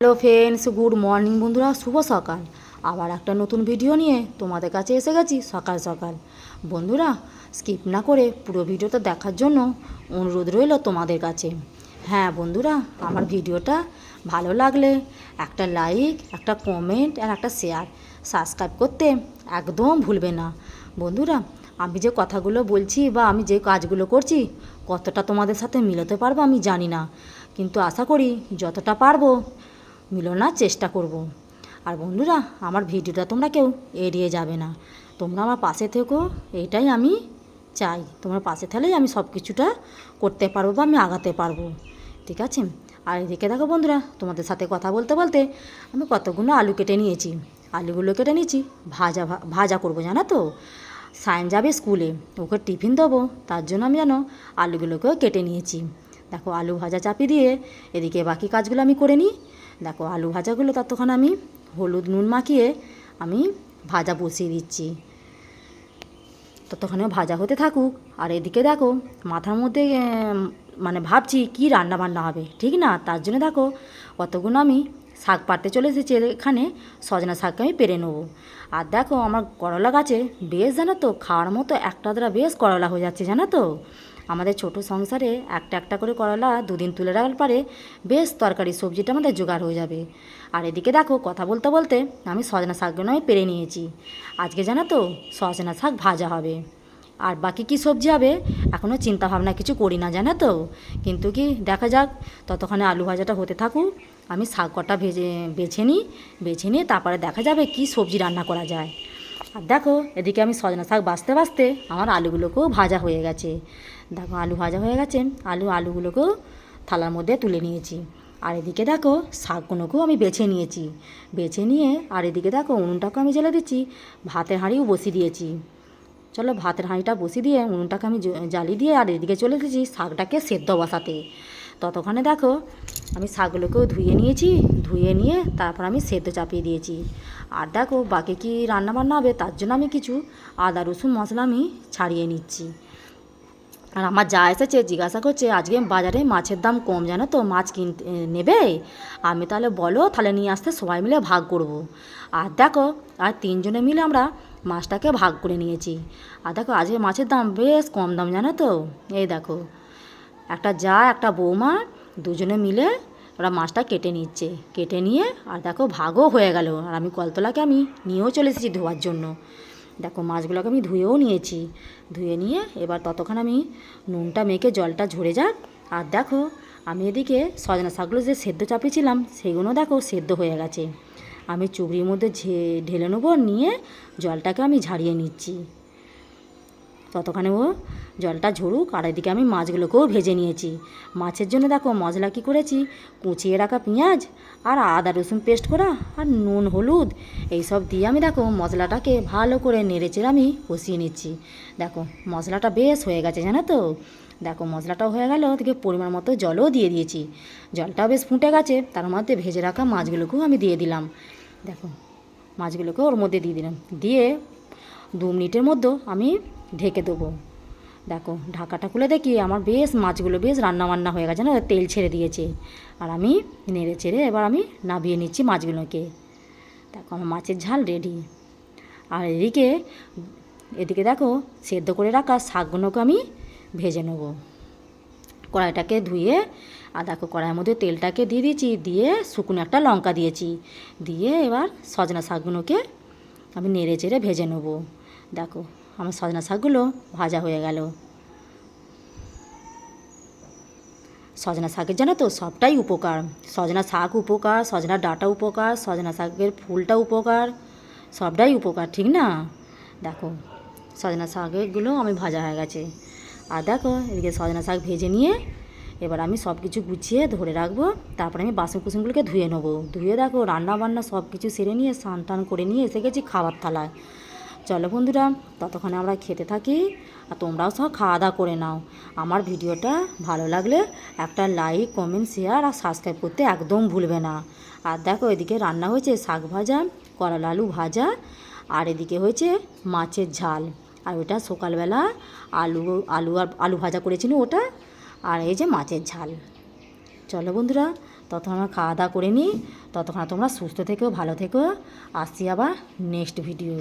Hello friends, good morning বন্ধুরা, শুভ সকাল। আবার একটা নতুন ভিডিও নিয়ে তোমাদের কাছে এসে গেছি সকাল সকাল। বন্ধুরা স্কিপ না করে পুরো ভিডিওটা দেখার জন্য অনুরোধ রইল তোমাদের কাছে। হ্যাঁ বন্ধুরা, আমার ভিডিওটা ভালো লাগলে একটা লাইক একটা কমেন্ট আর একটা শেয়ার সাবস্ক্রাইব করতে একদম ভুলবে না। বন্ধুরা, আমি যে কথাগুলো বলছি বা আমি যে কাজগুলো করছি, কতটা তোমাদের সাথে মিলাতে পারব আমি জানি না। কিন্তু আশা করি যতটা পারব মিলনার চেষ্টা করব। আর বন্ধুরা, আমার ভিডিওটা তোমরা কেউ এড়িয়ে যাবে না। তোমরা আমার পাশে থেকো, এইটাই আমি চাই। তোমরা পাশে থাকলেই আমি সব কিছুটা করতে পারব বা আমি আগাতে পারব। ঠিক আছে? আর এদিকে দেখো বন্ধুরা, তোমাদের সাথে কথা বলতে বলতে আমি কতগুলো আলু কেটে নিয়েছি। আলুগুলো কেটে নিয়েছি, ভাজা ভাজা করব, জানো তো? সায়েন যাবে স্কুলে, ওকে টিফিন দেবো, তার জন্য আমি যেন আলুগুলোকেও কেটে নিয়েছি। দেখো, আলু ভাজা চাপিয়ে দিয়ে এদিকে বাকি কাজগুলো আমি করে নিই। দেখো, আলু ভাজাগুলো ততক্ষণ আমি হলুদ নুন মাখিয়ে আমি ভাজা বসিয়ে দিচ্ছি। ততক্ষণে ভাজা হতে থাকুক। আর এদিকে দেখো, মাথার মধ্যে মানে ভাবছি কি রান্না বান্না হবে, ঠিক না? তার জন্য দেখো, কতগুলো আমি শাক পাড়তে চলে এসেছি এখানে, সজনা শাককে আমি পেরে নেব। আর দেখো, আমার করলা গাছে বেশ জানো তো, খাওয়ার মতো একটা দ্বারা বেশ করলা হয়ে যাচ্ছে, জানো তো। আমাদের ছোট সংসারে একটা একটা করে করলা দুদিন তুলে রাখার পরে বেশ তরকারি সবজিটা আমাদের জোগাড় হয়ে যাবে। আর এদিকে দেখো, কথা বলতে বলতে আমি সজনা শাকগুলো আমি পেরে নিয়েছি। আজকে জানো তো, সজনা শাক ভাজা হবে। আর বাকি কি সবজি হবে এখনও চিন্তা ভাবনা কিছু করি না, জানো তো। কিন্তু কি, দেখা যাক, ততক্ষণে আলু ভাজাটা হতে থাকুক। আমি শাক কটা ভেজে, বেছে নিই, বেছে নিয়ে তারপরে দেখা যাবে কি সবজি রান্না করা যায়। আর দেখো, এদিকে আমি সজনা শাক বাছতে বাছতে আমার আলুগুলোকেও ভাজা হয়ে গেছে। দেখো, আলু ভাজা হয়ে গেছে। আলু, আলুগুলোকেও থালার মধ্যে তুলে নিয়েছি। আর এদিকে দেখো, শাকগুলোকেও আমি বেছে নিয়েছি। বেছে নিয়ে, আর এদিকে দেখো, উনুনটাকে আমি জ্বেলে দিচ্ছি। ভাতের হাঁড়িও বসিয়ে দিয়েছি। চলো, ভাতের হাঁড়িটা বসিয়ে দিয়ে উনুনটাকে আমি জ্বালিয়ে দিয়ে আর এদিকে চলে এসেছি শাকটাকে সেদ্ধ বসাতে। ততক্ষণে দেখো, আমি শাকগুলোকেও ধুয়ে নিয়েছি, ধুয়ে নিয়ে তারপর আমি সেদ্ধ চাপিয়ে দিয়েছি। আর দেখো, বাকি কি রান্নাবান্না হবে তার জন্য আমি কিছু আদা, রসুন, মশলা আমি ছাড়িয়ে নিচ্ছি। আর আমার যা এসেছে, জিজ্ঞাসা করছে, আজকে বাজারে মাছের দাম কম জানো তো, মাছ কিনতে নেবে? আমি তাহলে বলো, তাহলে নিয়ে আসতে সবাই মিলে ভাগ করব। আর দেখো, আর তিনজনে মিলে আমরা মাছটাকে ভাগ করে নিয়েছি। আর দেখো, আজকে মাছের দাম বেশ কম দাম জানো তো? এই দেখো একটা যা, একটা বৌমা, দুজনে মিলে ওরা মাছটা কেটে নিচ্ছে। কেটে নিয়ে, আর দেখো ভাগও হয়ে গেল। আর আমি কলতলাকে আমি নিয়েও চলে এসেছি ধোয়ার জন্য। দেখো মাছগুলোকে আমি ধুয়েও নিয়েছি। ধুয়ে নিয়ে এবার ততক্ষণ আমি নুনটা মেখে জলটা ঝরে যাক। আর দেখো, আমি এদিকে সজনা শাকগুলো যে সেদ্ধ চাপিয়েছিলাম, সেগুলো দেখো সেদ্ধ হয়ে গেছে। আমি চুবড়ির মধ্যে ঢেলে নেব, নিয়ে জলটাকে আমি ঝাড়িয়ে নিচ্ছি। ততক্ষণে ও জলটা ঝরুক, আর এদিকে আমি মাছগুলোকেও ভেজে নিয়েছি। মাছের জন্য দেখো মশলা কী করেছি? কুচিয়ে রাখা পেঁয়াজ আর আদা, রসুন পেস্ট করা আর নুন, হলুদ, এইসব দিয়ে আমি দেখো মশলাটাকে ভালো করে নেড়েচেড়ে আমি কষিয়ে নিচ্ছি। দেখো মশলাটা বেশ হয়ে গেছে, জানো তো? দেখো মশলাটাও হয়ে গেল, ওদিকে পরিমাণ মতো জলও দিয়ে দিয়েছি। জলটাও বেশ ফুটে গেছে, তার মধ্যে ভেজে রাখা মাছগুলোকেও আমি দিয়ে দিলাম। দেখো মাছগুলোকে ওর মধ্যে দিয়ে দিলাম। দিয়ে দু মিনিটের মধ্যে আমি ঢেকে দেবো। দেখো, ঢাকাটা খুলে দেখি, আমার বেশ মাছগুলো বেশ রান্না বান্না হয়ে গেছে, না? তেল ছেড়ে দিয়েছে। আর আমি নেড়ে চেড়ে এবার আমি নাবিয়ে নিচ্ছি মাছগুলোকে। দেখো, আমার মাছের ঝাল রেডি। আর এদিকে এদিকে দেখো, সেদ্ধ করে রাখা শাকগুলোকে আমি ভেজে নেব। কড়াইটাকে ধুয়ে, আর দেখো, কড়াইয়ের মধ্যে তেলটাকে দিয়ে দিয়েছি, দিয়ে শুকনো একটা লঙ্কা দিয়েছি। দিয়ে এবার সজনা শাকগুলোকে আমি নেড়ে চেড়ে ভেজে নেব। দেখো আমার সজনা শাকগুলো ভাজা হয়ে গেল। সজনা শাকের জানো তো সবটাই উপকার। সজনা শাক উপকার, সজনা ডাঁটা উপকার, সজনা শাকের ফুলটা উপকার, সবটাই উপকার, ঠিক না? দেখো, সজনা শাকগুলো আমি ভাজা হয়ে গেছে। আর দেখো, এদিকে সজনা শাক ভেজে নিয়ে এবার আমি সব কিছু গুছিয়ে ধরে রাখব। তারপরে আমি বাসন কুসনগুলোকে ধুয়ে নেব। ধুয়ে দেখো রান্না বান্না সব কিছু সেরে নিয়ে, স্নান টান করে নিয়ে এসে গেছি খাবার থালায়। চলো বন্ধুরা, ততক্ষণে আমরা খেতে থাকি আর তোমরাও সব খাওয়া দাওয়া করে নাও। আমার ভিডিওটা ভালো লাগলে একটা লাইক কমেন্ট শেয়ার আর সাবস্ক্রাইব করতে একদম ভুলবে না। আর দেখো এদিকে রান্না হয়েছে শাক ভাজা, করলা আলু ভাজা আর এদিকে হয়েছে মাছের ঝাল। আর ওটা সকালবেলা আলু আলু আর আলু ভাজা করেছিল ওটা আর এই যে মাছের ঝাল। চলো বন্ধুরা তখন আমরা খাওয়া দাওয়া করে নিই। ততক্ষণ তোমরা সুস্থ থেকো, ভালো থেকো। আসছি আবার নেক্সট ভিডিও